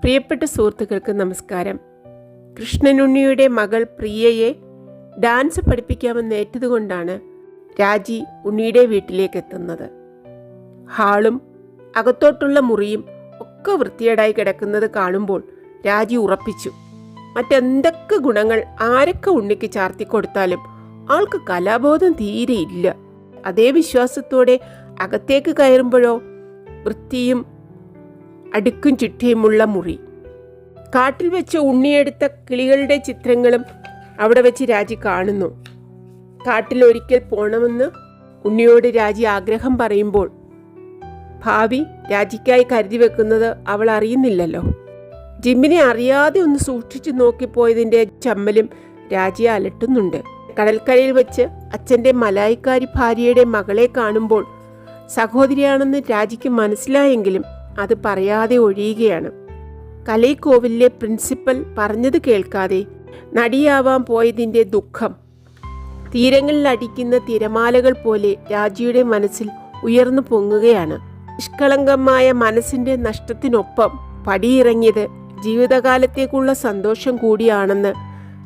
പ്രിയപ്പെട്ട സുഹൃത്തുക്കൾക്ക് നമസ്കാരം. കൃഷ്ണനുണ്ണിയുടെ മകൾ പ്രിയയെ ഡാൻസ് പഠിപ്പിക്കാമെന്ന് ഏറ്റതുകൊണ്ടാണ് രാജി ഉണ്ണിയുടെ വീട്ടിലേക്ക് എത്തുന്നത് ഹാളും അകത്തോട്ടുള്ള മുറിയും ഒക്കെ വൃത്തിയേടായി കിടക്കുന്നത് കാണുമ്പോൾ രാജി ഉറപ്പിച്ചു. മറ്റെന്തൊക്കെ ഗുണങ്ങൾ ആരൊക്കെ ഉണ്ണിക്ക് ചാർത്തിക്കൊടുത്താലും ആൾക്ക് കലാബോധം തീരെ ഇല്ല. അതേ വിശ്വാസത്തോടെ അകത്തേക്ക് കയറുമ്പോഴോ വൃത്തിയും അടുക്കും ചിട്ടയുമുള്ള മുറി. കാട്ടിൽ വെച്ച് ഉണ്ണിയെടുത്ത കിളികളുടെ ചിത്രങ്ങളും അവിടെ വെച്ച് രാജി കാണുന്നു. കാട്ടിൽ ഒരിക്കൽ പോണമെന്ന് ഉണ്ണിയോട് രാജി ആഗ്രഹം പറയുമ്പോൾ ഭാവി രാജിക്കായി കരുതി വെക്കുന്നത് അവൾ അറിയുന്നില്ലല്ലോ. ജിമ്മിനെ അറിയാതെ ഒന്ന് സൂക്ഷിച്ചു നോക്കിപ്പോയതിന്റെ ചമ്മലും രാജിയെ അലട്ടുന്നുണ്ട്. കടൽക്കരയിൽ വെച്ച് അച്ഛന്റെ മലായിക്കാരി ഭാര്യയുടെ മകളെ കാണുമ്പോൾ സഹോദരിയാണെന്ന് രാജിക്ക് മനസ്സിലായെങ്കിലും അത് പറയാതെ ഒഴിയുകയാണ്. കലൈക്കോവിലെ പ്രിൻസിപ്പൽ പറഞ്ഞത് കേൾക്കാതെ നടിയാവാൻ പോയതിന്റെ ദുഃഖം. തീരങ്ങളിൽ അടിക്കുന്ന തിരമാലകൾ പോലെ രാജിയുടെ മനസ്സിൽ ഉയർന്നു പൊങ്ങുകയാണ്. നിഷ്കളങ്കമായ മനസ്സിന്റെ നഷ്ടത്തിനൊപ്പം പടിയിറങ്ങിയത് ജീവിതകാലത്തേക്കുള്ള സന്തോഷം കൂടിയാണെന്ന്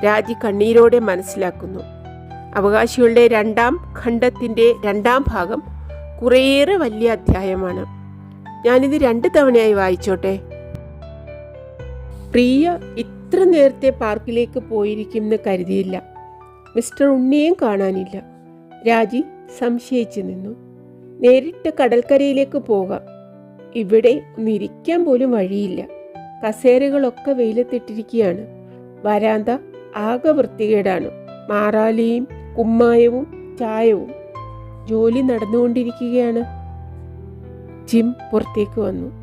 രാജി കണ്ണീരോടെ മനസ്സിലാക്കുന്നു. അവകാശികളുടെ രണ്ടാം ഖണ്ഡത്തിന്റെ രണ്ടാം ഭാഗം കുറേയേറെ വലിയ അധ്യായമാണ്. ഞാനിത് രണ്ട് തവണയായി വായിച്ചോട്ടെ. പ്രിയ ഇത്ര നേരത്തെ പാർക്കിലേക്ക് പോയിരിക്കുമെന്ന് കരുതിയില്ല. മിസ്റ്റർ ഉണ്ണിയേയും കാണാനില്ല. രാജി സംശയിച്ചു നിന്നു. നേരിട്ട് കടൽക്കരയിലേക്ക് പോകാം. ഇവിടെ ഒന്നിരിക്കാൻ പോലും വഴിയില്ല. കസേരകളൊക്കെ വെയിലത്തിട്ടിരിക്കുകയാണ്. വരാന്ത ആകെ വൃത്തികേടാണ്. മാറാലിയും കുമ്മായവും ചായവും. ജോലി നടന്നുകൊണ്ടിരിക്കുകയാണ്. ജിം പുറത്തേക്ക് വന്നു.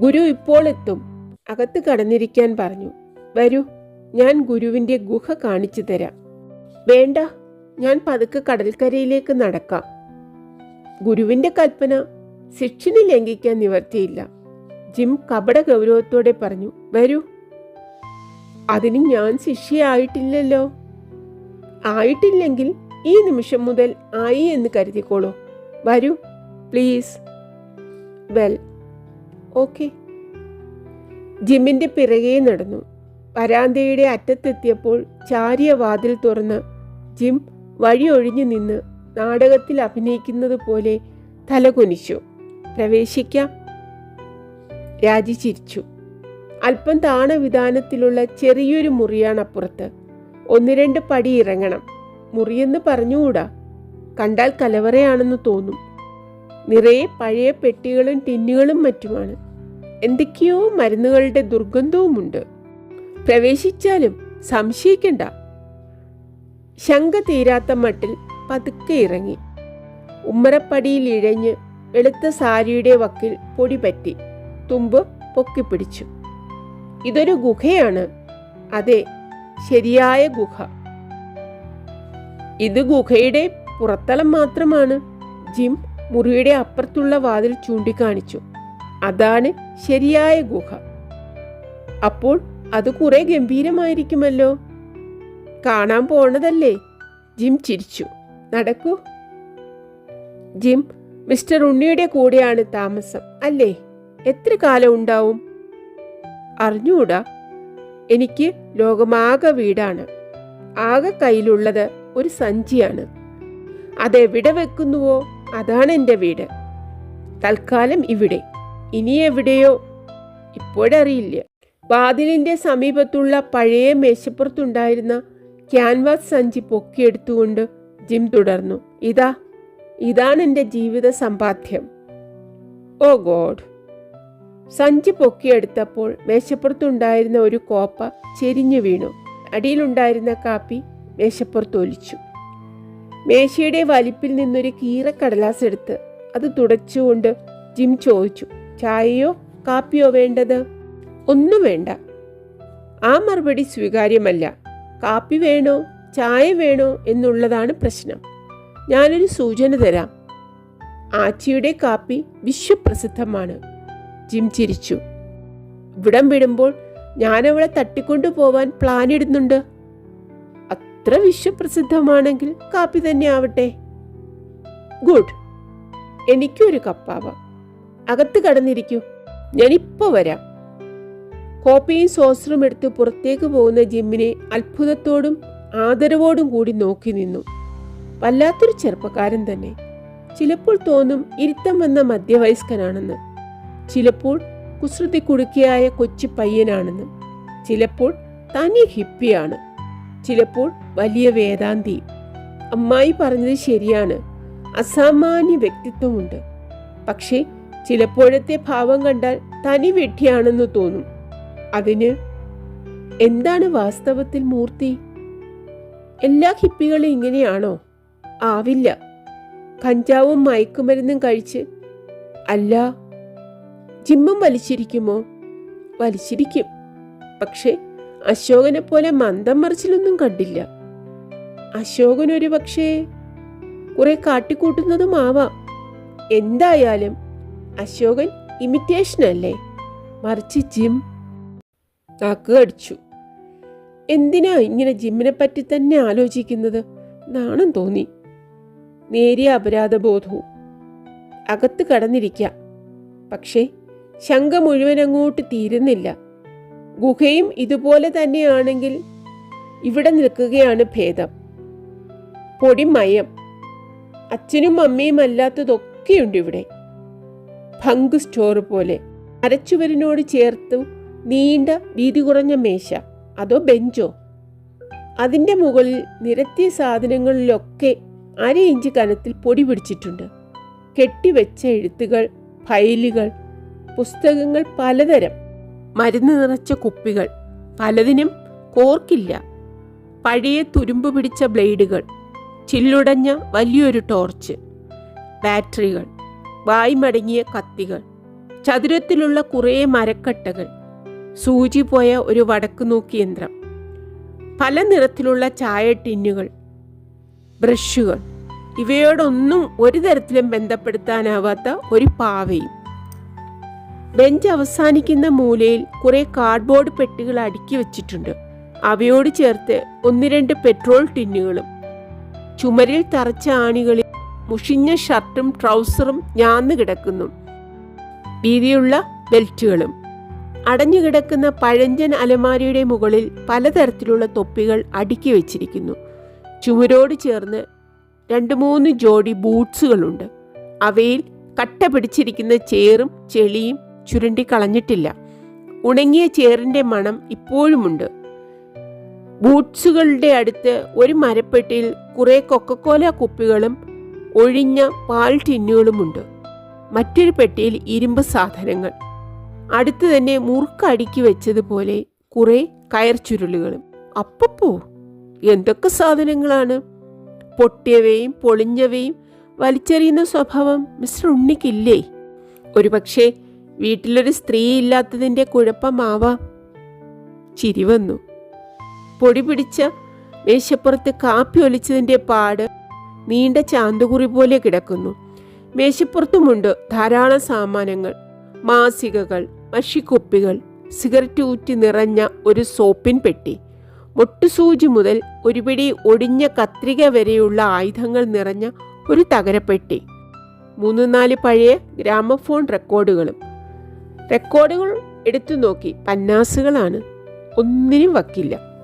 ഗുരു ഇപ്പോൾ എത്തും. അകത്ത് കടന്നിരിക്കാൻ പറഞ്ഞു. വരൂ ഞാൻ ഗുരുവിന്റെ ഗുഹ കാണിച്ചു തരാം. വേണ്ട ഞാൻ പതുക്കെ കടൽക്കരയിലേക്ക് നടക്കാം. ഗുരുവിന്റെ കൽപ്പന ശിക്ഷനെ ലംഘിക്കാൻ നിവർത്തിയില്ല. ജിം കപട ഗൗരവത്തോടെ പറഞ്ഞു വരൂ. അതിന് ഞാൻ ശിഷ്യയായിട്ടില്ലല്ലോ ആയിട്ടില്ലെങ്കിൽ ഈ നിമിഷം മുതൽ ആയി എന്ന് കരുതിക്കോളൂ. വരൂ പ്ലീസ്. വെൽ. ഓക്കെ. ജിമ്മിന്റെ പിറകെ നടന്നു. വരാന്തയുടെ അറ്റത്തെത്തിയപ്പോൾ ചാരിയ വാതിൽ തുറന്ന് ജിം വഴിയൊഴിഞ്ഞു നിന്ന് നാടകത്തിൽ അഭിനയിക്കുന്നത് പോലെ തലകുനിച്ചു. പ്രവേശിക്കാം. രാജി ചിരിച്ചു. അല്പം താണ വിധാനത്തിലുള്ള ചെറിയൊരു മുറിയാണ് അപ്പുറത്ത് ഒന്ന് രണ്ട് പടി ഇറങ്ങണം. മുറിയെന്ന് പറഞ്ഞുകൂടാ? കണ്ടാൽ കലവറയാണെന്ന് തോന്നും. നിറയെ പഴയ പെട്ടികളും ടിന്നുകളും മറ്റുമാണ്. എന്തൊക്കെയോ മരുന്നുകളുടെ ദുർഗന്ധവുമുണ്ട്. പ്രവേശിച്ചാലും സംശയിക്കണ്ട. ശങ്ക തീരാത്ത മട്ടിൽ പതുക്കെ ഇറങ്ങി. ഉമ്മറപ്പടിയിൽ ഇഴഞ്ഞ് വെളുത്ത സാരിയുടെ വക്കിൽ പൊടി പറ്റി തുമ്പ് പൊക്കിപ്പിടിച്ചു. ഇതൊരു ഗുഹയാണ്. അതെ ശരിയായ ഗുഹ. ഇത് ഗുഹയുടെ പുറത്തളം മാത്രമാണ്. ജിം മുറിയുടെ അപ്പുറത്തുള്ള വാതിൽ ചൂണ്ടിക്കാണിച്ചു. അതാണ് ശരിയായ ഗുഹ. അപ്പോൾ അത് കുറെ ഗംഭീരമായിരിക്കുമല്ലോ? കാണാൻ പോണതല്ലേ? ജിം ചിരിച്ചു. നടക്കൂ. ജിം മിസ്റ്റർ ഉണ്ണിയുടെ കൂടെയാണ് താമസം അല്ലേ? എത്ര കാലം ഉണ്ടാവും? അറിഞ്ഞൂടാ. എനിക്ക് ലോകമാകെ വീടാണ്. ആകെ കയ്യിലുള്ളത് ഒരു സഞ്ചിയാണ്. അതെവിടെ വെക്കുന്നുവോ? അതാണ് എന്റെ വീട്. തൽക്കാലം ഇവിടെ. ഇനി എവിടെയോ? ഇപ്പോഴറിയില്ല. വാതിലിന്റെ സമീപത്തുള്ള പഴയ മേശപ്പുറത്തുണ്ടായിരുന്ന ക്യാൻവാസ് സഞ്ചി പൊക്കിയെടുത്തുകൊണ്ട് ജിം തുടർന്നു. ഇതാ ഇതാണ് എന്റെ ജീവിത സമ്പാദ്യം. Oh God. സഞ്ചി പൊക്കിയെടുത്തപ്പോൾ മേശപ്പുറത്തുണ്ടായിരുന്ന ഒരു കോപ്പ ചെരിഞ്ഞു വീണു. അടിയിലുണ്ടായിരുന്ന കാപ്പി മേശപ്പുറത്ത് ഒലിച്ചു. മേശയുടെ വലിപ്പിൽ നിന്നൊരു കീറക്കടലാസ് എടുത്ത് അത് തുടച്ചുകൊണ്ട് ജിം ചോദിച്ചു ചായയോ കാപ്പിയോ വേണ്ടത്? ഒന്നും വേണ്ട. ആ മറുപടി സ്വീകാര്യമല്ല. കാപ്പി വേണോ? ചായ വേണോ? എന്നുള്ളതാണ് പ്രശ്നം. ഞാനൊരു സൂചന തരാം. ആച്ചിയുടെ കാപ്പി വിശ്വപ്രസിദ്ധമാണ്. ജിം ചിരിച്ചു. ഇവിടം വിടുമ്പോൾ ഞാനവളെ തട്ടിക്കൊണ്ടു പോവാൻ പ്ലാൻ ഇടുന്നുണ്ട്. അത്ര വിശ്വപ്രസിദ്ധമാണെങ്കിൽ കാപ്പി തന്നെ ആവട്ടെ. ഗുഡ്. എനിക്കൊരു കപ്പാവാം. അകത്ത് കടന്നിരിക്കൂ. ഞാനിപ്പോ വരാം. കോപ്പയും സോസറും എടുത്ത് പുറത്തേക്ക് പോകുന്ന ജിമ്മിനെ അത്ഭുതത്തോടും ആദരവോടും കൂടി നോക്കി നിന്നു. വല്ലാത്തൊരു ചെറുപ്പക്കാരൻ തന്നെ. ചിലപ്പോൾ തോന്നും ഇരുത്തം വന്ന മധ്യവയസ്കനാണെന്ന്. ചിലപ്പോൾ കുസൃതി കുടുക്കിയായ കൊച്ചു പയ്യനാണെന്ന്. ചിലപ്പോൾ തനി ഹിപ്പിയാണ്. ചിലപ്പോൾ വലിയ വേദാന്തി. അമ്മായി പറഞ്ഞത് ശരിയാണ്. അസാമാന്യ വ്യക്തിത്വമുണ്ട്. പക്ഷേ ചിലപ്പോഴത്തെ ഭാവം കണ്ടാൽ തനി വെട്ടിയാണെന്ന് തോന്നും. അതിന് എന്താണ് വാസ്തവത്തിൽ മൂർത്തി? എല്ലാ ഹിപ്പികളും ഇങ്ങനെയാണോ? ആവില്ല. കഞ്ചാവും മയക്കുമരുന്നും കഴിച്ച്. അല്ല ജിമ്മും വലിച്ചിരിക്കുമോ? വലിച്ചിരിക്കും. പക്ഷേ അശോകനെ പോലെ മന്ദം മറിച്ചിലൊന്നും കണ്ടില്ല. അശോകൻ ഒരു പക്ഷേ കുറെ കാട്ടിക്കൂട്ടുന്നതുമാവാം എന്തായാലും അശോകൻ ഇമിറ്റേഷൻ അല്ലേ? മറിച്ച് ജിം കാക്ക് കടിച്ചു എന്തിനാ ഇങ്ങനെ ജിമ്മിനെ പറ്റി തന്നെ ആലോചിക്കുന്നത്? നാണം തോന്നി. നേരിയ അപരാധബോധവും. അകത്ത് കടന്നിരിക്കാം. പക്ഷേ ശങ്ക മുഴുവൻ അങ്ങോട്ട് തീരുന്നില്ല. ഗുഹയും ഇതുപോലെ തന്നെയാണെങ്കിൽ ഇവിടെ നിൽക്കുകയാണ് ഭേദം. പൊടിമയം. അച്ഛനും അമ്മയും അല്ലാത്തതൊക്കെയുണ്ട് ഇവിടെ. ഭങ്ക് സ്റ്റോർ പോലെ. അരച്ചുവരിനോട് ചേർത്തു നീണ്ട വീതി കുറഞ്ഞ മേശ. അതോ ബെഞ്ചോ? അതിന്റെ മുകളിൽ നിരത്തിയ സാധനങ്ങളിലൊക്കെ അര ഇഞ്ച് കനത്തിൽ പൊടി പിടിച്ചിട്ടുണ്ട്. കെട്ടിവെച്ച എഴുത്തുകൾ ഫയലുകൾ പുസ്തകങ്ങൾ പലതരം. മരുന്ന് നിറച്ച കുപ്പികൾ. പലതിനും കോർക്കില്ല. പഴയ തുരുമ്പ് പിടിച്ച ബ്ലേഡുകൾ. ചില്ലുടഞ്ഞ വലിയൊരു ടോർച്ച് ബാറ്ററികൾ വായ്മടങ്ങിയ കത്തികൾ ചതുരത്തിലുള്ള കുറേ മരക്കട്ടകൾ സൂചി പോയ ഒരു വടക്ക് നോക്കി യന്ത്രം പല നിറത്തിലുള്ള ചായ ടിന്നുകൾ ബ്രഷുകൾ ഇവയോടൊന്നും ഒരു തരത്തിലും ബന്ധപ്പെടുത്താനാവാത്ത ഒരു പാവയും. ബെഞ്ച് അവസാനിക്കുന്ന മൂലയിൽ കുറെ കാർഡ്ബോർഡ് പെട്ടികൾ അടുക്കി വെച്ചിട്ടുണ്ട്. അവയോട് ചേർത്ത് ഒന്ന് രണ്ട് പെട്രോൾ ടിന്നുകളും ചുമരിൽ തറച്ച ആണികളിൽ മുഷിഞ്ഞ ഷർട്ടും ട്രൗസറും ഞാന്ന് കിടക്കുന്നു. വീതിയുള്ള ബെൽറ്റുകളും. അടഞ്ഞുകിടക്കുന്ന പഴഞ്ചൻ അലമാരിയുടെ മുകളിൽ പലതരത്തിലുള്ള തൊപ്പികൾ അടുക്കി വെച്ചിരിക്കുന്നു. ചുമരോട് ചേർന്ന് രണ്ട് മൂന്ന് ജോഡി ബൂട്ട്സുകളുണ്ട് അവയിൽ കട്ട പിടിച്ചിരിക്കുന്ന ചേറും ചെളിയും ചുരുണ്ടി കളഞ്ഞിട്ടില്ല ഉണങ്ങിയ ചേറിന്റെ മണം ഇപ്പോഴുമുണ്ട്. ബൂട്ട്സുകളുടെ അടുത്ത് ഒരു മരപ്പെട്ടിയിൽ കുറെ കൊക്കക്കോല കുപ്പികളും ഒഴിഞ്ഞ പാൽ ടിന്നുകളുമുണ്ട്. മറ്റൊരു പെട്ടിയിൽ ഇരുമ്പ് സാധനങ്ങൾ. അടുത്ത് തന്നെ മുറുക്കടുക്കി വെച്ചതുപോലെ കുറെ കയർ ചുരുളുകളും. അപ്പപ്പോ എന്തൊക്കെ സാധനങ്ങളാണ്? പൊട്ടിയവയും പൊളിഞ്ഞവയും വലിച്ചെറിയുന്ന സ്വഭാവം മിസ്റ്റർ ഉണ്ണിക്കില്ലേ? ഒരുപക്ഷെ വീട്ടിലൊരു സ്ത്രീ ഇല്ലാത്തതിന്റെ കുഴപ്പമാവാം. ചിരി വന്നു. പൊടി പിടിച്ച മേശപ്പുറത്ത് കാപ്പി ഒലിച്ചതിന്റെ പാട് നീണ്ട ചാന്തുകുറി പോലെ കിടക്കുന്നു. മേശപ്പുറത്തുമുണ്ട് ധാരാളം സാമാനങ്ങൾ മാസികകൾ മഷിക്കുപ്പികൾ സിഗരറ്റ് ഊറ്റി നിറഞ്ഞ ഒരു സോപ്പിൻ പെട്ടി. മുട്ടുസൂചി മുതൽ ഒരുപിടി ഒടിഞ്ഞ കത്രിക വരെയുള്ള ആയുധങ്ങൾ നിറഞ്ഞ ഒരു തകരപ്പെട്ടി. മൂന്ന് നാല് പഴയ ഗ്രാമഫോൺ റെക്കോർഡുകളും. റെക്കോർഡുകൾ എടുത്തു നോക്കി പന്നാസുകളാണ്. ഒന്നിനും വക്കില്ല.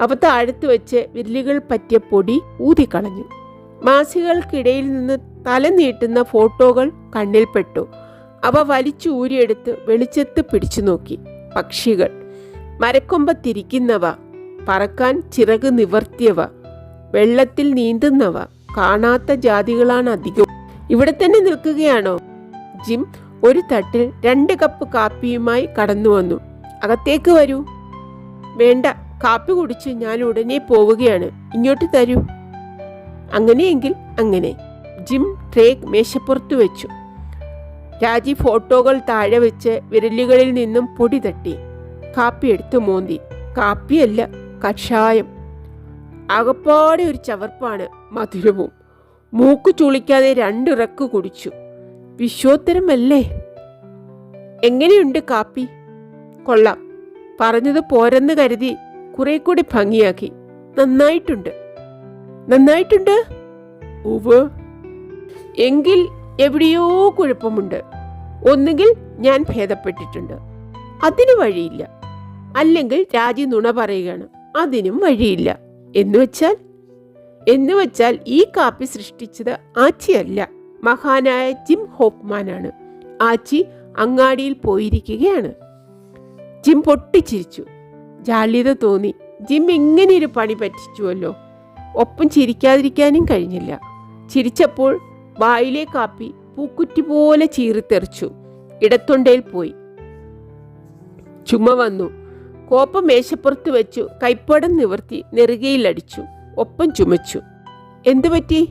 അവ താഴ്ത്തു വെച്ച് വിരലുകൾ പറ്റിയ പൊടി ഊതിക്കളഞ്ഞു. മാസികകൾക്കിടയിൽ നിന്ന് തല നീട്ടുന്ന ഫോട്ടോകൾ കണ്ണിൽപ്പെട്ടു. അവ വലിച്ചു ഊരിയെടുത്ത് വെളിച്ചത്ത് പിടിച്ചു നോക്കി. പക്ഷികൾ. മരക്കൊമ്പത്തിരിക്കുന്നവ. പറക്കാൻ ചിറക് നിവർത്തിയവ. വെള്ളത്തിൽ നീന്തുന്നവ. കാണാത്ത ജാതികളാണ് അധികം. ഇവിടെ തന്നെ നിൽക്കുകയാണോ? ജിം ഒരു തട്ടിൽ രണ്ട് കപ്പ് കാപ്പിയുമായി കടന്നു വന്നു അകത്തേക്ക് വരൂ. വേണ്ട. കാപ്പി കുടിച്ച് ഞാൻ ഉടനെ പോവുകയാണ്. ഇങ്ങോട്ട് തരൂ. അങ്ങനെയെങ്കിൽ അങ്ങനെ. ജിം ട്രേക്ക് മേശപ്പുറത്ത് വെച്ചു. രാജി ഫോട്ടോകൾ താഴെ വെച്ച് വിരലുകളിൽ നിന്നും പൊടി തട്ടി. കാപ്പി എടുത്തു മോന്തി. കാപ്പിയല്ല കഷായം. അകപ്പാടെ ഒരു ചവർപ്പാണ് മധുരവും. മൂക്ക് ചുളിക്കാതെ രണ്ടിറക്ക് കുടിച്ചു. വിശ്വോത്തരമല്ലേ? എങ്ങനെയുണ്ട് കാപ്പി? കൊള്ളാം. പറഞ്ഞത് പോരെന്ന് കരുതി കുറെ കൂടി ഭംഗിയാക്കി. നന്നായിട്ടുണ്ട്. നന്നായിട്ടുണ്ട്? ഉവ് എങ്കിൽ എവിടെയോ കുഴപ്പമുണ്ട്. ഒന്നുകിൽ ഞാൻ ഭേദപ്പെട്ടിട്ടുണ്ട്. അതിന് വഴിയില്ല. അല്ലെങ്കിൽ രാജി നുണ പറയുകയാണ്. അതിനും വഴിയില്ല. എന്ന് വെച്ചാൽ? എന്ന് വെച്ചാൽ ഈ കാപ്പി സൃഷ്ടിച്ചത് ആച്ചിയല്ല. മഹാനായ ജിം ഹോപ്പ്മാനാണ്. ആച്ചി അങ്ങാടിയിൽ പോയിരിക്കുകയാണ്. ജിം പൊട്ടിച്ചിരിച്ചു. ജാള്യത തോന്നി. ജിം ഇങ്ങനെ ഒരു പണി പറ്റിച്ചുവല്ലോ. ഒപ്പം ചിരിക്കാതിരിക്കാനും കഴിഞ്ഞില്ല. ചിരിച്ചപ്പോൾ വായിലെ കാപ്പി പൂക്കുറ്റി പോലെ ചീറിത്തെറിച്ചു. ഇടത്തൊണ്ടയിൽ പോയി. ചുമ വന്നു. കോപ്പ മേശപ്പുറത്ത് വെച്ചു കൈപ്പടം നിവർത്തി നെറുകയിലടിച്ചു. ഒപ്പം ചുമച്ചു. എന്തു പറ്റി?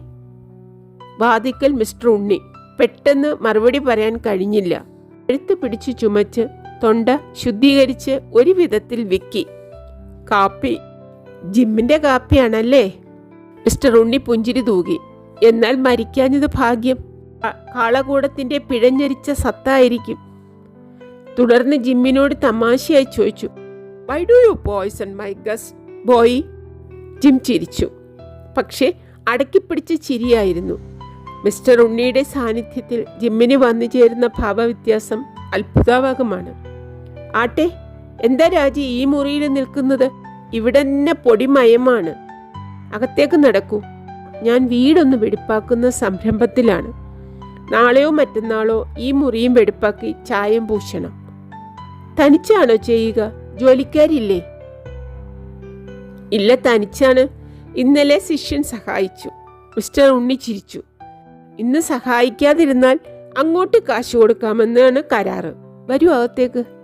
വാതിക്കൽ മിസ്റ്റർ ഉണ്ണി. പെട്ടെന്ന് മറുപടി പറയാൻ കഴിഞ്ഞില്ല. എഴുത്ത് പിടിച്ചു ചുമച്ച് തൊണ്ട ശുദ്ധീകരിച്ച് ഒരു വിധത്തിൽ വിക്കി. കാപ്പി. ജിമ്മിന്റെ കാപ്പിയാണല്ലേ? മിസ്റ്റർ ഉണ്ണി പുഞ്ചിരി തൂകി. എന്നാൽ മരിക്കാഞ്ഞത് ഭാഗ്യം. കാളകൂടത്തിന്റെ പിഴഞ്ഞരിച്ച സത്തായിരിക്കും. തുടർന്ന് ജിമ്മിനോട് തമാശയായി ചോദിച്ചു. Why do you boys and my gus boy Jim ചിരിച്ചു. പക്ഷേ അടക്കിപ്പിടിച്ച ചിരിയായിരുന്നു. മിസ്റ്റർ ഉണ്ണിയുടെ സാന്നിധ്യത്തിൽ ജിമ്മിന് വന്നു ചേരുന്ന ഭാവവ്യത്യാസം അത്ഭുതാവകമാണ്. ആട്ടെ എന്താ രാജി ഈ മുറിയിൽ നിൽക്കുന്നത്? ഇവിടെ തന്നെ പൊടിമയമാണ് അകത്തേക്ക് നടക്കൂ. ഞാൻ വീടൊന്ന് വെടിപ്പാക്കുന്ന സംരംഭത്തിലാണ്. നാളെയോ മറ്റന്നാളോ ഈ മുറിയും വെടിപ്പാക്കി ചായം പൂശണം. തനിച്ചാണോ ചെയ്യുക? ജോലിക്കാരില്ലേ? ഇല്ല തനിച്ചാണ്. ഇന്നലെ ശിഷ്യൻ സഹായിച്ചു. മിസ്റ്റർ ഉണ്ണി ചിരിച്ചു. ഇന്ന് സഹായിക്കാതിരുന്നാൽ അങ്ങോട്ട് കാശ് കൊടുക്കാമെന്നാണ് കരാറ്. വരൂ അകത്തേക്ക്.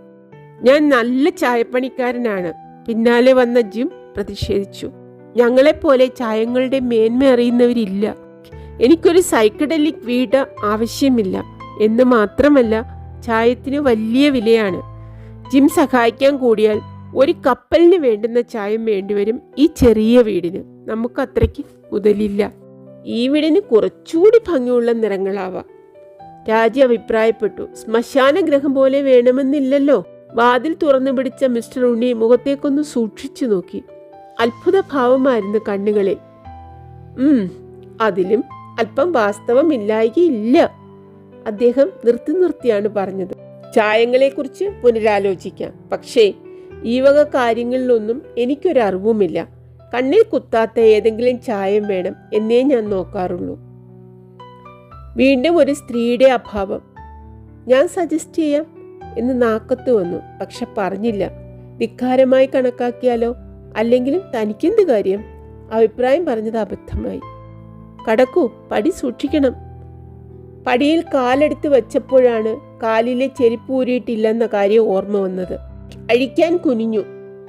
ഞാൻ നല്ല ചായപ്പണിക്കാരനാണ്. പിന്നാലെ വന്ന ജിം പ്രതിഷേധിച്ചു. ഞങ്ങളെപ്പോലെ ചായങ്ങളുടെ മേന്മ അറിയുന്നവരില്ല. എനിക്കൊരു സൈക്കഡലിക് വീട് ആവശ്യമില്ല. എന്ന് മാത്രമല്ല ചായത്തിന് വലിയ വിലയാണ്. ജിം സഹായിക്കാൻ കൂടിയാൽ ഒരു കപ്പലിന് വേണ്ടുന്ന ചായം വേണ്ടിവരും ഈ ചെറിയ വീടിന്. നമുക്ക് അത്രയ്ക്ക് മുതലില്ല. ഈ വീടിന് കുറച്ചുകൂടി ഭംഗിയുള്ള നിറങ്ങളാവാം. രാജി അഭിപ്രായപ്പെട്ടു. ശ്മശാന ഗ്രഹം പോലെ വേണമെന്നില്ലല്ലോ. വാതിൽ തുറന്നു പിടിച്ച മിസ്റ്റർ ഉണ്ണി മുഖത്തേക്കൊന്ന് സൂക്ഷിച്ചു നോക്കി. അത്ഭുത ഭാവമായിരുന്നു കണ്ണുകളിൽ. ഉം അതിലും അല്പം വാസ്തവം വാസ്തവമില്ലായികയില്ല അദ്ദേഹം നിർത്തി നിർത്തിയാണ് പറഞ്ഞത്. ചായങ്ങളെക്കുറിച്ച് പുനരാലോചിക്കാം. പക്ഷേ ഈ വക കാര്യങ്ങളിലൊന്നും എനിക്കൊരറിവുമില്ല. കണ്ണിൽ കുത്താത്ത ഏതെങ്കിലും ചായം വേണം എന്നേ ഞാൻ നോക്കാറുള്ളൂ. വീണ്ടും ഒരു സ്ത്രീയുടെ അഭാവം. ഞാൻ സജസ്റ്റ് ചെയ്യാം എന്ന് നാക്കത്ത് വന്നു. പക്ഷെ പറഞ്ഞില്ല. ധിക്കാരമായി കണക്കാക്കിയാലോ? അല്ലെങ്കിലും തനിക്കെന്ത് കാര്യം? അഭിപ്രായം പറഞ്ഞത് അബദ്ധമായി. കടക്കൂ പടി സൂക്ഷിക്കണം. പടിയിൽ കാലെടുത്ത് വെച്ചപ്പോഴാണ് കാലിലെ ചെരുപ്പ് ഊരിയിട്ടില്ലെന്ന കാര്യം ഓർമ്മ വന്നത്. അഴിക്കാൻ കുനിഞ്ഞു.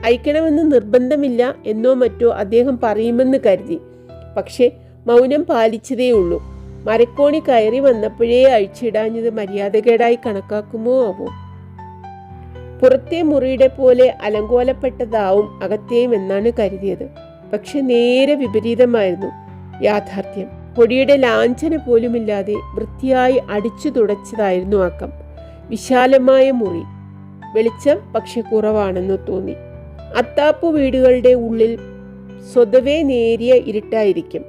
അഴിക്കണമെന്ന് നിർബന്ധമില്ല എന്നോ മറ്റോ അദ്ദേഹം പറയുമെന്ന് കരുതി. പക്ഷേ മൗനം പാലിച്ചതേ ഉള്ളൂ. മരക്കോണി കയറി വന്നപ്പോഴേ അഴിച്ചിടാഞ്ഞത് മര്യാദകേടായി കണക്കാക്കുമോ ആവോ? പുറത്തെ മുറിയുടെ പോലെ അലങ്കോലപ്പെട്ടതാവും അകത്തെയും എന്നാണ് കരുതിയത്. പക്ഷെ നേരെ വിപരീതമായിരുന്നു യാഥാർത്ഥ്യം. പൊടിയുടെ ലാഞ്ചന പോലുമില്ലാതെ വൃത്തിയായി അടിച്ചു തുടച്ചതായിരുന്നു അക്കം വിശാലമായ മുറി. വെളിച്ചം പക്ഷെ കുറവാണെന്ന് തോന്നി. അത്താപ്പു വീടുകളുടെ ഉള്ളിൽ സ്വതവേ നേരിയ ഇരുട്ടായിരിക്കും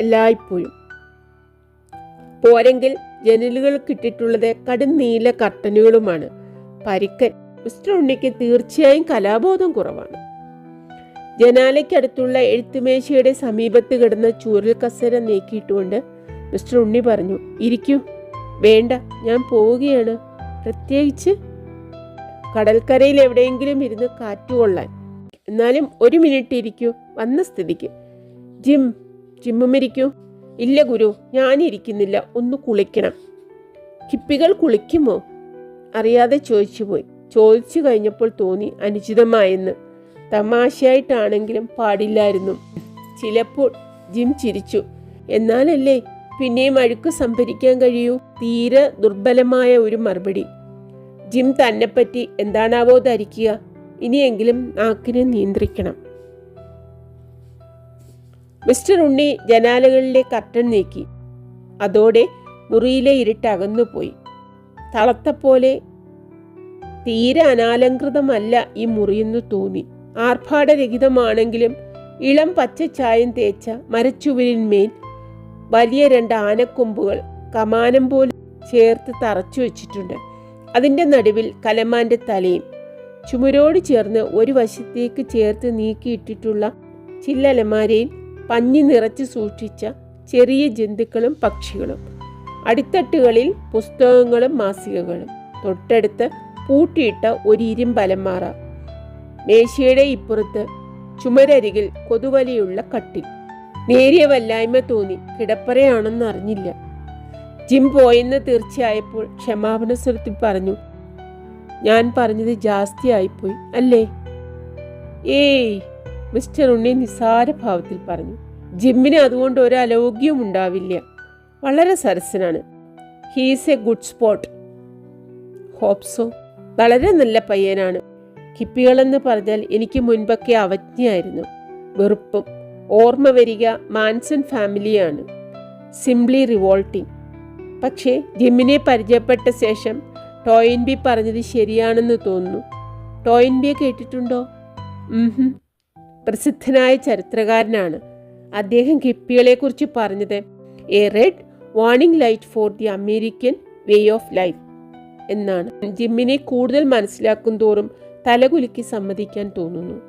എല്ലായ്പ്പോഴും. പോരെങ്കിൽ ജനലുകൾക്കിട്ടിട്ടുള്ളത് കടും നീല കർട്ടനുകളുമാണ്. പരിക്കൻ മിസ്റ്റർ ഉണ്ണിക്ക് തീർച്ചയായും കലാബോധം കുറവാണ്. ജനാലയ്ക്കടുത്തുള്ള എഴുത്തുമേശയുടെ സമീപത്ത് കിടന്ന ചൂരൽ കസര നീക്കിയിട്ടുകൊണ്ട് മിസ്റ്റർ ഉണ്ണി പറഞ്ഞു ഇരിക്കൂ. വേണ്ട ഞാൻ പോവുകയാണ്. പ്രത്യേകിച്ച് കടൽക്കരയിൽ എവിടെയെങ്കിലും ഇരുന്ന് കാറ്റുകൊള്ളാൻ എന്നാലും ഒരു മിനിറ്റ് ഇരിക്കൂ. വന്ന സ്ഥിതിക്ക്. ജിം ജിമ്മും ഇരിക്കൂ. ഇല്ല ഗുരു. ഞാനിരിക്കുന്നില്ല. ഒന്ന് കുളിക്കണം. കിപ്പികൾ കുളിക്കുമോ? അറിയാതെ ചോദിച്ചു പോയി ചോദിച്ചു കഴിഞ്ഞപ്പോൾ തോന്നി അനുചിതമായെന്ന്. തമാശയായിട്ടാണെങ്കിലും പാടില്ലായിരുന്നു. ചിലപ്പോൾ ജിം ചിരിച്ചു. എന്നാലല്ലേ പിന്നെയും അഴുക്ക് സംഭരിക്കാൻ കഴിയൂ? തീരെ ദുർബലമായ ഒരു മറുപടി. ജിം തന്നെപ്പറ്റി എന്താണാവോ ധരിക്കുക. ഇനിയെങ്കിലും നാക്കിനെ നിയന്ത്രിക്കണം. മിസ്റ്റർ ഉണ്ണി ജനാലകളിലെ കർട്ടൻ നീക്കി. അതോടെ മുറിയിലെ ഇരുട്ട് അകന്നുപോയി. തളത്തപ്പോലെ തീരെ അനാലങ്കൃതമല്ല ഈ മുറിയെന്ന് തോന്നി ആർഭാടരഹിതമാണെങ്കിലും ഇളം പച്ച പച്ചച്ചായം തേച്ച മരച്ചുവരിന്മേൽ വലിയ രണ്ട് ആനക്കൊമ്പുകൾ കമാനം പോലെ ചേർത്ത് തറച്ചു വെച്ചിട്ടുണ്ട്. അതിന്റെ നടുവിൽ കലമാന്റെ തലയും ചുമരോട് ചേർന്ന് ഒരു വശത്തേക്ക് ചേർത്ത് നീക്കിയിട്ടിട്ടുള്ള ചില്ലലമാരയിൽ പഞ്ഞി നിറച്ച് സൂക്ഷിച്ച ചെറിയ ജന്തുക്കളും പക്ഷികളും. അടിത്തട്ടുകളിൽ പുസ്തകങ്ങളും മാസികകളും. തൊട്ടടുത്ത് പൂട്ടിയിട്ട ഒരു ഇരുമ്പലമാറ മേശയുടെ ഇപ്പുറത്ത് ചുമരരികിൽ കൊതുവലിയുള്ള കട്ടിൽ. നേരിയ വല്ലായ്മ തോന്നി കിടപ്പറയാണെന്ന് അറിഞ്ഞില്ല. ജിം പോയെന്ന് തീർച്ചയായപ്പോൾ ക്ഷമാപണ സ്വരത്തിൽ പറഞ്ഞു ഞാൻ പറഞ്ഞത് ജാസ്തിയായിപ്പോയി അല്ലേ? ഏയ് മിസ്റ്റർ ഉണ്ണി നിസാര ഭാവത്തിൽ പറഞ്ഞു. ജിമ്മിന് അതുകൊണ്ട് ഒരു അലോഗ്യവും ഉണ്ടാവില്ല. വളരെ സരസനാണ്. He's a good sport. Hope so വളരെ നല്ല പയ്യനാണ്. കിപ്പികളെന്ന് പറഞ്ഞാൽ എനിക്ക് മുൻപൊക്കെ അവജ്ഞയായിരുന്നു. വെറുപ്പും. ഓർമ്മ വരിക മാൻസൺ ഫാമിലിയാണ്. Simply revolting. പക്ഷേ ജിമ്മിനെ പരിചയപ്പെട്ട ശേഷം ടോയിൻബി പറഞ്ഞത് ശരിയാണെന്ന് തോന്നുന്നു. ടോയിൻബിയെ കേട്ടിട്ടുണ്ടോ? പ്രസിദ്ധനായ ചരിത്രകാരനാണ്. അദ്ദേഹം കിപ്പികളെക്കുറിച്ച് പറഞ്ഞത് a red warning light for the American way of life. എന്നാണ്. ജിമ്മിനെ കൂടുതൽ മനസ്സിലാക്കും തോറും തലകുലുക്കി സമ്മതിക്കാൻ തോന്നുന്നു.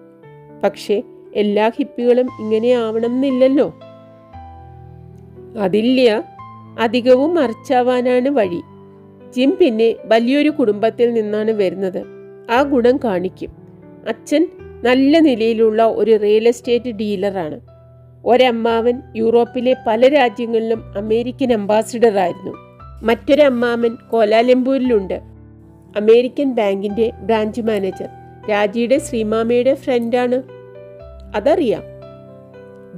പക്ഷേ എല്ലാ ഹിപ്പികളും ഇങ്ങനെ ആവണം എന്നില്ലല്ലോ അതില്ല. അധികവും മറിച്ചാവാനാണ് വഴി. ജിം പിന്നെ വലിയൊരു കുടുംബത്തിൽ നിന്നാണ് വരുന്നത്. ആ ഗുണം കാണിക്കും. അച്ഛൻ നല്ല നിലയിലുള്ള ഒരു റിയൽ എസ്റ്റേറ്റ് ഡീലറാണ്. ഒരമ്മാവൻ യൂറോപ്പിലെ പല രാജ്യങ്ങളിലും അമേരിക്കൻ അംബാസിഡർ ആയിരുന്നു മറ്റൊരമ്മാമൻ കോലാലംപൂരിലുണ്ട്. അമേരിക്കൻ ബാങ്കിന്റെ ബ്രാഞ്ച് മാനേജർ രാജിയുടെ ശ്രീമാമയുടെ ഫ്രണ്ടാണ് അതറിയാം.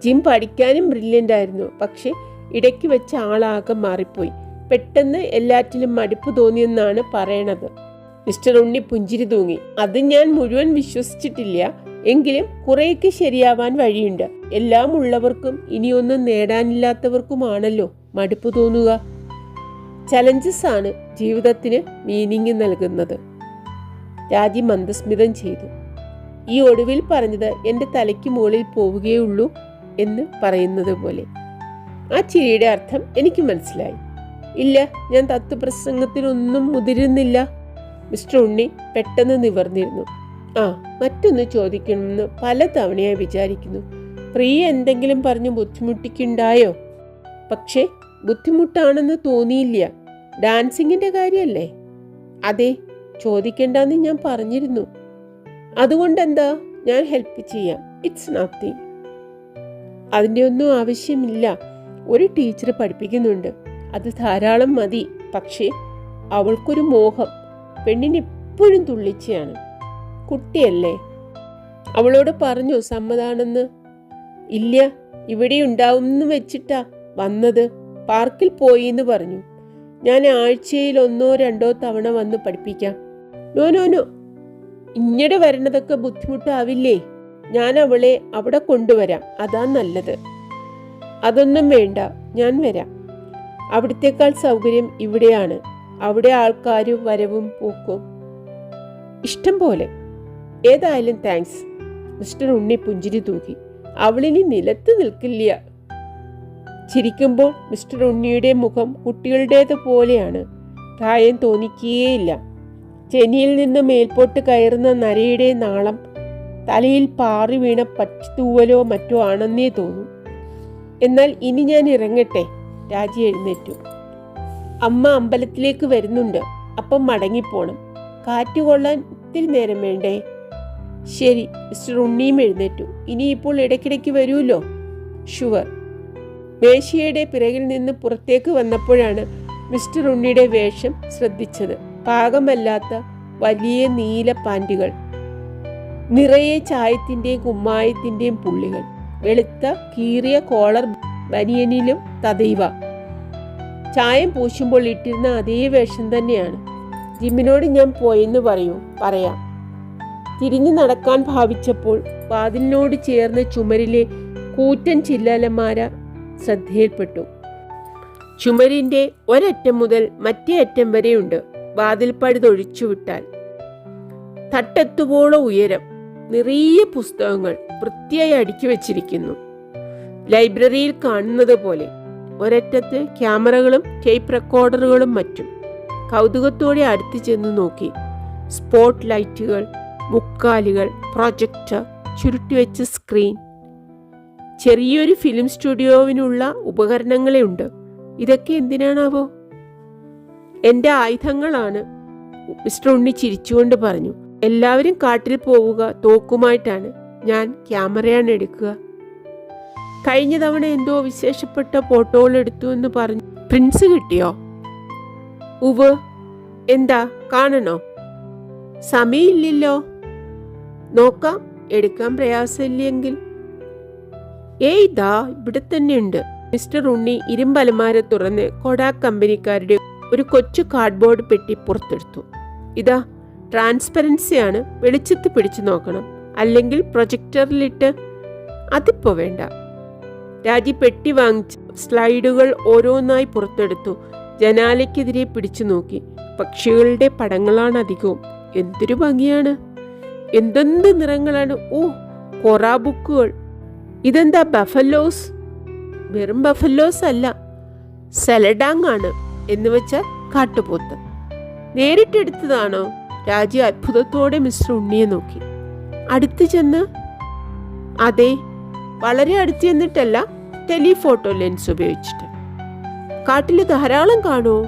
ജിം പഠിക്കാനും ബ്രില്യന്റ് ആയിരുന്നു. പക്ഷെ ഇടയ്ക്ക് വെച്ച ആളാകെ മാറിപ്പോയി. പെട്ടെന്ന് എല്ലാറ്റിലും മടുപ്പ് തോന്നിയെന്നാണ് പറയണത്. മിസ്റ്റർ ഉണ്ണി പുഞ്ചിരി തൂങ്ങി. അത് ഞാൻ മുഴുവൻ വിശ്വസിച്ചിട്ടില്ല. എങ്കിലും കുറേയൊക്കെ ശരിയാവാൻ വഴിയുണ്ട്. എല്ലാം ഉള്ളവർക്കും ഇനിയൊന്നും നേടാനില്ലാത്തവർക്കുമാണല്ലോ മടുപ്പ് തോന്നുക. ചലഞ്ചസ് ആണ് ജീവിതത്തിന് മീനിങ് നൽകുന്നത്. രാജി മന്ദസ്മിതം ചെയ്തു. ഈ ഒടുവിൽ പറഞ്ഞത് എന്റെ തലയ്ക്ക് മുകളിൽ പോവുകയുള്ളൂ എന്ന് പറയുന്നത് പോലെ ആ ചിരിയുടെ അർത്ഥം എനിക്ക് മനസ്സിലായി. ഇല്ല ഞാൻ തത്വപ്രസംഗത്തിനൊന്നും മുതിരുന്നില്ല. മിസ്റ്റർ ഉണ്ണി പെട്ടെന്ന് നിവർന്നിരുന്നു. ആ മറ്റൊന്ന് ചോദിക്കണമെന്ന് പല തവണയായി വിചാരിക്കുന്നു. പ്രിയ എന്തെങ്കിലും പറഞ്ഞ് ബുദ്ധിമുട്ടിക്കുണ്ടായോ? പക്ഷേ ബുദ്ധിമുട്ടാണെന്ന് തോന്നിയില്ല. ഡാൻസിങ്ങിന്റെ കാര്യമല്ലേ അതെ ചോദിക്കണ്ടെന്ന് ഞാൻ പറഞ്ഞിരുന്നു. അതുകൊണ്ടെന്താ? ഞാൻ ഹെൽപ്പ് ചെയ്യാം. It's nothing. അതിന്റെ ഒന്നും ആവശ്യമില്ല. ഒരു ടീച്ചർ പഠിപ്പിക്കുന്നുണ്ട്. അത് ധാരാളം മതി. പക്ഷേ അവൾക്കൊരു മോഹം. പെണ്ണിന് എപ്പോഴും തുള്ളിച്ചയാണ്. കുട്ടിയല്ലേ? അവളോട് പറഞ്ഞു സമ്മതാണെന്ന്? ഇല്ല ഇവിടെ ഉണ്ടാവും എന്ന് വെച്ചിട്ടാ വന്നത്. പാർക്കിൽ പോയി എന്ന് പറഞ്ഞു. ഞാൻ ആഴ്ചയിൽ ഒന്നോ രണ്ടോ തവണ വന്ന് പഠിപ്പിക്കാം. No no no. ഇങ്ങടെ വരണതൊക്കെ ബുദ്ധിമുട്ടാവില്ലേ? ഞാൻ അവളെ അവിടെ കൊണ്ടുവരാം. അതാ നല്ലത്. അതൊന്നും വേണ്ട. ഞാൻ വരാം. അവിടത്തേക്കാൾ സൗകര്യം ഇവിടെയാണ്. അവിടെ ആൾക്കാരും വരവും പോക്കും. ഇഷ്ടം പോലെ. ഏതായാലും താങ്ക്സ്. മിസ്റ്റർ ഉണ്ണി പുഞ്ചിരി തൂക്കി അവളിനി നിലത്ത് നിൽക്കില്ല. ചിരിക്കുമ്പോൾ മിസ്റ്റർ ഉണ്ണിയുടെ മുഖം കുട്ടികളുടേത് പോലെയാണ്. പ്രായം തോന്നിക്കുകയില്ല ചെനിയിൽ നിന്ന് മേൽപോട്ട് കയറുന്ന നരയുടെ നാളം തലയിൽ പാറി വീണ പച്ചിത്തൂവലോ മറ്റോ ആണെന്നേ തോന്നും. എന്നാൽ ഇനി ഞാൻ ഇറങ്ങട്ടെ? രാജി എഴുന്നേറ്റു. അമ്മ അമ്പലത്തിലേക്ക് വരുന്നുണ്ട്. അപ്പം മടങ്ങിപ്പോണം. കാറ്റ് കൊള്ളാൻ ഇത്തിരി നേരം വേണ്ടേ? ശരി മിസ്റ്റർ ഉണ്ണിയും എഴുന്നേറ്റു. ഇനിയിപ്പോൾ ഇടയ്ക്കിടയ്ക്ക് വരൂല്ലോ ഷുവർ. മേശയുടെ പിറകിൽ നിന്ന് പുറത്തേക്ക് വന്നപ്പോഴാണ് മിസ്റ്റർ ഉണ്ണിയുടെ വേഷം ശ്രദ്ധിച്ചത്. പാകമല്ലാത്ത വലിയ നീല പാന്റുകൾ നിറയെ ചായത്തിന്റെയും കുമ്മായത്തിന്റെയും പുള്ളികൾ വെളുത്ത കീറിയ കോളർ ബനിയനിലും തതൈവ ചായം പൂശുമ്പോൾ ഇട്ടിരുന്ന അതേ വേഷം തന്നെയാണ്. ജിമ്മിനോട് ഞാൻ പോയെന്ന് പറയൂ പറയാം. തിരിഞ്ഞു നടക്കാൻ ഭാവിച്ചപ്പോൾ വാതിലിനോട് ചേർന്ന ചുമരിലെ കൂറ്റൻ ചില്ലലമാര ശ്രദ്ധയിൽപ്പെട്ടു. ചുമരിന്റെ ഒരറ്റം മുതൽ മറ്റേ അറ്റം വരെയുണ്ട് വാതിൽ വിട്ടാൽ. തട്ടത്തുപോള ഉയരം നിറയെ പുസ്തകങ്ങൾ വൃത്തിയായി അടുക്കി വച്ചിരിക്കുന്നു. ലൈബ്രറിയിൽ കാണുന്നത് പോലെ ഒരറ്റത്ത് ക്യാമറകളും ടേപ്പ് റെക്കോർഡറുകളും മറ്റും. കൗതുകത്തോടെ അടുത്ത് ചെന്ന് നോക്കി. സ്പോട്ട് ലൈറ്റുകൾ മുക്കാലുകൾ പ്രൊജക്ടർ ചുരുട്ടിവെച്ച സ്ക്രീൻ ചെറിയൊരു ഫിലിം സ്റ്റുഡിയോവിനുള്ള ഉപകരണങ്ങളെ ഉണ്ട് ഇതൊക്കെ എന്തിനാണാവോ? എന്റെ ആയുധങ്ങളാണ് മിസ്റ്റർ ഉണ്ണി ചിരിച്ചുകൊണ്ട് പറഞ്ഞു. എല്ലാവരും കാട്ടിൽ പോവുക തോക്കുമായിട്ടാണ്. ഞാൻ ക്യാമറയാണ് എടുക്കുക. കഴിഞ്ഞ തവണ എന്തോ വിശേഷപ്പെട്ട ഫോട്ടോകൾ എടുത്തു എന്ന് പറഞ്ഞു. പ്രിൻസ് കിട്ടിയോ? ഉവ് എന്താ കാണണോ? സമയമില്ലല്ലോ. നോക്കാം എടുക്കാൻ പ്രയാസമില്ലെങ്കിൽ. ഏയ് ദാ ഇവിടെ തന്നെയുണ്ട് മിസ്റ്റർ ഉണ്ണി ഇരുമ്പലമാര തുറന്ന് കൊടാക് കമ്പനിക്കാരുടെ ഒരു കൊച്ചു കാർഡ്ബോർഡ് പെട്ടി പുറത്തെടുത്തു. ഇതാ ട്രാൻസ്പെറൻസിയാണ് വെളിച്ചത്ത് പിടിച്ചു നോക്കണം. അല്ലെങ്കിൽ പ്രൊജക്ടറിലിട്ട് അതിപ്പോ വേണ്ട. രാജി പെട്ടി വാങ്ങിച്ച് സ്ലൈഡുകൾ ഓരോന്നായി പുറത്തെടുത്തു. ജനാലയ്ക്കെതിരെ പിടിച്ചു നോക്കി. പക്ഷികളുടെ പടങ്ങളാണ് അധികവും. എന്തൊരു ഭംഗിയാണ്. എന്തെന്ത് നിറങ്ങളാണ്. ഓ കൊറാ ബുക്കുകൾ. ഇതെന്താ ബഫല്ലോസ്? വെറും ബഫല്ലോസ് അല്ല സെലഡാങ് ആണ് എന്ന് വെച്ചാൽ കാട്ടുപോത്ത്. നേരിട്ടെടുത്തതാണോ? രാജി അത്ഭുതത്തോടെ മിസ്റ്റർ ഉണ്ണിയെ നോക്കി. അടുത്ത് ചെന്ന് അതെ വളരെ അടുത്ത് ചെന്നിട്ടല്ല ടെലിഫോട്ടോ ലെൻസ് ഉപയോഗിച്ചിട്ട്. കാട്ടിൽ ധാരാളം കാണുമോ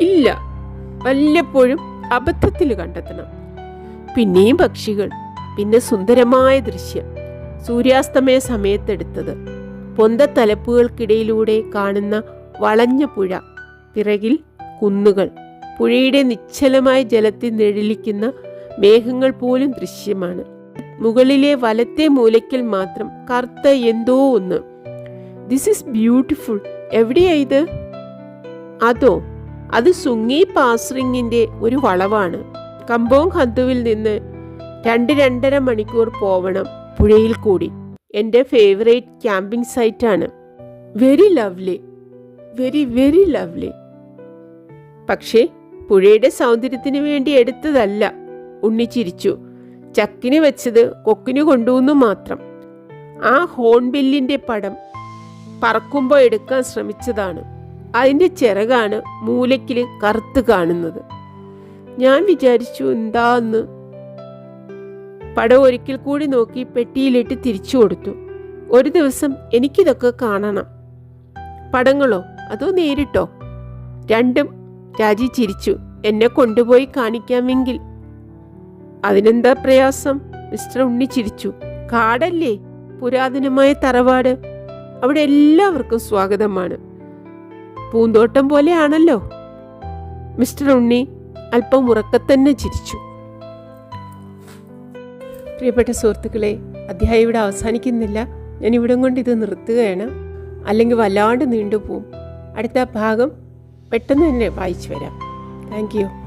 ഇല്ല വല്ലപ്പോഴും അബദ്ധത്തിൽ കണ്ടെത്തണം. പിന്നെയും പക്ഷികൾ പിന്നെ സുന്ദരമായ ദൃശ്യം. സൂര്യാസ്തമയ സമയത്തെടുത്തത്. പൊന്തത്തലപ്പുകൾക്കിടയിലൂടെ കാണുന്ന വളഞ്ഞ പുഴ പിറകിൽ കുന്നുകൾ. പുഴയുടെ നിശ്ചലമായ ജലത്തിൽ നിഴലിക്കുന്ന മേഘങ്ങൾ പോലും ദൃശ്യമാണ്. മുകളിലെ വലത്തെ മൂലയ്ക്കൽ മാത്രം കറുത്ത എന്തോ ഒന്ന്. ദിസ് ഇസ് ബ്യൂട്ടിഫുൾ എവിടെയാ ഇത്? അതോ അത് സുങ്ങി പാസ്റിങ്ങിന്റെ ഒരു വളവാണ്. കമ്പോങ് ഹന്തുവിൽ നിന്ന് രണ്ട് രണ്ടര മണിക്കൂർ പോവണം. പുഴയിൽ കൂടി. എന്റെ favourite camping സൈറ്റാണ് very lovely very very lovely പക്ഷേ പുഴയുടെ സൗന്ദര്യത്തിന് വേണ്ടി എടുത്തതല്ല. ഉണ്ണി ചിരിച്ചു ചക്കിന് വെച്ചത് കൊക്കിന് കൊണ്ടുവന്നു മാത്രം. ആ ഹോൺബില്ലിന്റെ പടം പറക്കുമ്പോൾ എടുക്കാൻ ശ്രമിച്ചതാണ്. അതിന്റെ ചിറകാണ് മൂലയ്ക്കിൽ കറുത്ത് കാണുന്നത്. ഞാൻ വിചാരിച്ചു എന്താന്ന്? പടം ഒരിക്കൽ കൂടി നോക്കി പെട്ടിയിലിട്ട് തിരിച്ചു കൊടുത്തു. ഒരു ദിവസം എനിക്കിതൊക്കെ കാണണം. പടങ്ങളോ? അതോ നേരിട്ടോ? രണ്ടും രാജി ചിരിച്ചു. എന്നെ കൊണ്ടുപോയി കാണിക്കാമെങ്കിൽ. അതിനെന്താ പ്രയാസം? മിസ്റ്റർ ഉണ്ണി ചിരിച്ചു. കാടല്ലേ? പുരാതനമായ തറവാട്. അവിടെ എല്ലാവർക്കും സ്വാഗതമാണ്. പൂന്തോട്ടം പോലെയാണല്ലോ. മിസ്റ്റർ ഉണ്ണി അല്പം ഉറക്കത്തന്നെ ചിരിച്ചു. പ്രിയപ്പെട്ട സുഹൃത്തുക്കളെ അധ്യായം ഇവിടെ അവസാനിക്കുന്നില്ല. ഞാൻ ഇവിടം കൊണ്ട് ഇത് നിർത്തുകയാണ്. അല്ലെങ്കിൽ വല്ലാണ്ട് നീണ്ടുപോകും അടുത്ത ഭാഗം പെട്ടെന്ന് തന്നെ വായിച്ചു വരാം. Thank you.